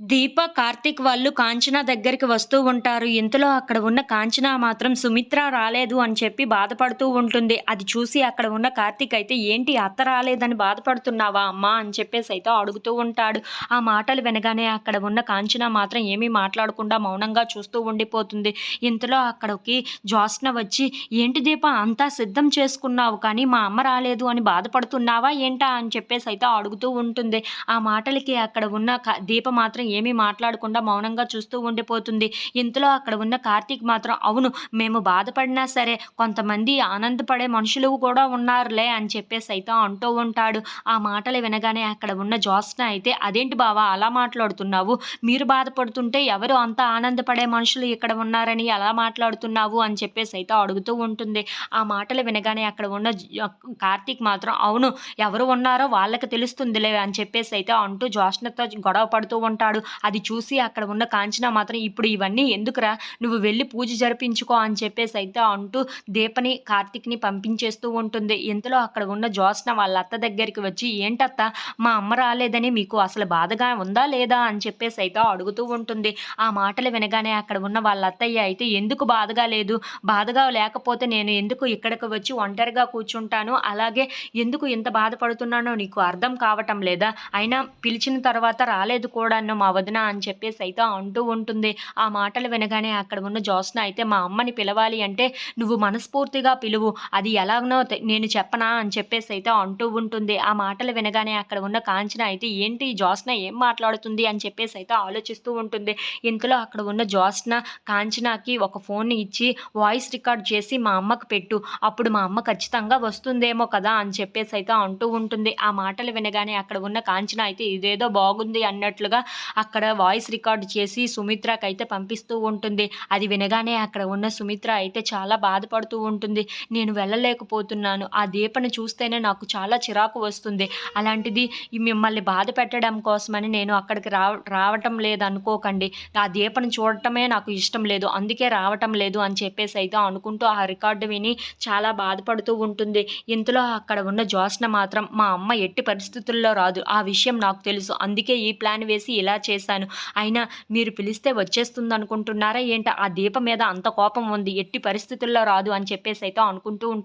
దీప, కార్తీక్ వాళ్ళు కాంచన దగ్గరికి వస్తూ ఉంటారు. ఇంతలో అక్కడ ఉన్న కాంచన మాత్రం సుమిత్ర రాలేదు అని చెప్పి బాధపడుతూ ఉంటుంది. అది చూసి అక్కడ ఉన్న కార్తీక్ అయితే ఏంటి అత్త రాలేదని బాధపడుతున్నావా అమ్మా అని చెప్పేసి అయితే అడుగుతూ ఉంటాడు. ఆ మాటలు వినగానే అక్కడ ఉన్న కాంచన మాత్రం ఏమీ మాట్లాడకుండా మౌనంగా చూస్తూ ఉండిపోతుంది. ఇంతలో అక్కడికి జ్యోత్స్న వచ్చి ఏంటి దీప అంతా సిద్ధం చేసుకున్నావు కానీ మా అమ్మ రాలేదు అని బాధపడుతున్నావా ఏంటా అని చెప్పేసి అయితే అడుగుతూ ఉంటుంది. ఆ మాటలకి అక్కడ ఉన్న దీప మాత్రం ఏమీ మాట్లాడకుండా మౌనంగా చూస్తూ ఉండిపోతుంది. ఇంతలో అక్కడ ఉన్న కార్తీక్ మాత్రం అవును మేము బాధపడినా సరే కొంతమంది ఆనందపడే మనుషులు కూడా ఉన్నారులే అని చెప్పేసి అయితే అంటూ ఉంటాడు. ఆ మాటలు వినగానే అక్కడ ఉన్న జ్యోత్స్న అయితే అదేంటి బావా అలా మాట్లాడుతున్నావు? మీరు బాధపడుతుంటే ఎవరు అంత ఆనందపడే మనుషులు ఇక్కడ ఉన్నారని ఎలా మాట్లాడుతున్నావు అని చెప్పేసి అయితే అడుగుతూ ఉంటుంది. ఆ మాటలు వినగానే అక్కడ ఉన్న కార్తీక్ మాత్రం అవును ఎవరు ఉన్నారో వాళ్ళకి తెలుస్తుందిలే అని చెప్పేసి అయితే అంటూ జ్యోత్స్నతో గొడవ పడుతూ ఉంటాడు. అది చూసి అక్కడ ఉన్న కాంచన మాత్రం ఇప్పుడు ఇవన్నీ ఎందుకురా? నువ్వు వెళ్ళి పూజ జరిపించుకో అని చెప్పేసి అయితే అంటూ దీపని కార్తీక్ని పంపించేస్తూ ఉంటుంది. ఇంతలో అక్కడ ఉన్న జ్యోత్స్న వాళ్ళ అత్త దగ్గరికి వచ్చి ఏంటత్త మా అమ్మ రాలేదని మీకు అసలు బాధగా ఉందా లేదా? అని చెప్పేసి అయితే అడుగుతూ ఉంటుంది. ఆ మాటలు వినగానే అక్కడ ఉన్న వాళ్ళ అత్తయ్య అయితే ఎందుకు బాధగా లేదు? బాధగా లేకపోతే నేను ఎందుకు ఇక్కడికి వచ్చి ఒంటరిగా కూర్చుంటాను? అలాగే ఎందుకు ఇంత బాధపడుతున్నానో నీకు అర్థం కావటం లేదా? అయినా పిలిచిన తర్వాత రాలేదు కూడాను మా వదిన అని చెప్పేసి అయితే అంటూ ఉంటుంది. ఆ మాటలు వినగానే అక్కడ ఉన్న జ్యోత్స్న అయితే మా అమ్మని పిలవాలి అంటే నువ్వు మనస్ఫూర్తిగా పిలువు అది ఎలాగనో నేను చెప్పనా అని చెప్పేసి అయితే అంటూ ఉంటుంది. ఆ మాటలు వినగానే అక్కడ ఉన్న కాంచన అయితే ఏంటి జ్యోత్స్న ఏం మాట్లాడుతుంది అని చెప్పేసి అయితే ఆలోచిస్తూ ఉంటుంది. ఇంతలో అక్కడ ఉన్న జ్యోత్స్న కాంచనాకి ఒక ఫోన్ ఇచ్చి వాయిస్ రికార్డ్ చేసి మా అమ్మకు పెట్టు అప్పుడు మా అమ్మ ఖచ్చితంగా వస్తుందేమో కదా అని చెప్పేసి అయితే అంటూ ఉంటుంది. ఆ మాటలు వినగానే అక్కడ ఉన్న కాంచన అయితే ఇదేదో బాగుంది అన్నట్లుగా అక్కడ వాయిస్ రికార్డ్ చేసి సుమిత్రకి అయితే పంపిస్తూ ఉంటుంది. అది వినగానే అక్కడ ఉన్న సుమిత్ర అయితే చాలా బాధపడుతూ ఉంటుంది. నేను వెళ్ళలేకపోతున్నాను. ఆ దీపను చూస్తేనే నాకు చాలా చిరాకు వస్తుంది. అలాంటిది మిమ్మల్ని బాధ పెట్టడం కోసమని నేను అక్కడికి రావ రావటం లేదనుకోకండి. ఆ దీపను చూడటమే నాకు ఇష్టం లేదు. అందుకే రావటం లేదు అని చెప్పేసి అయితే అనుకుంటూ ఆ రికార్డు విని చాలా బాధపడుతూ ఉంటుంది. ఇంతలో అక్కడ ఉన్న జ్యోత్స్న మాత్రం మా అమ్మ ఎట్టి పరిస్థితుల్లో రాదు. ఆ విషయం నాకు తెలుసు. అందుకే ఈ ప్లాన్ వేసి ఇలా చేశాను. అయినా మీరు పిలిస్తే వచ్చేస్తుంది అనుకుంటున్నారా ఏంటి? ఆ దీప మీద అంత కోపం ఉంది. ఎట్టి పరిస్థితుల్లో రాదు అని చెప్పేసి అయితే అనుకుంటూ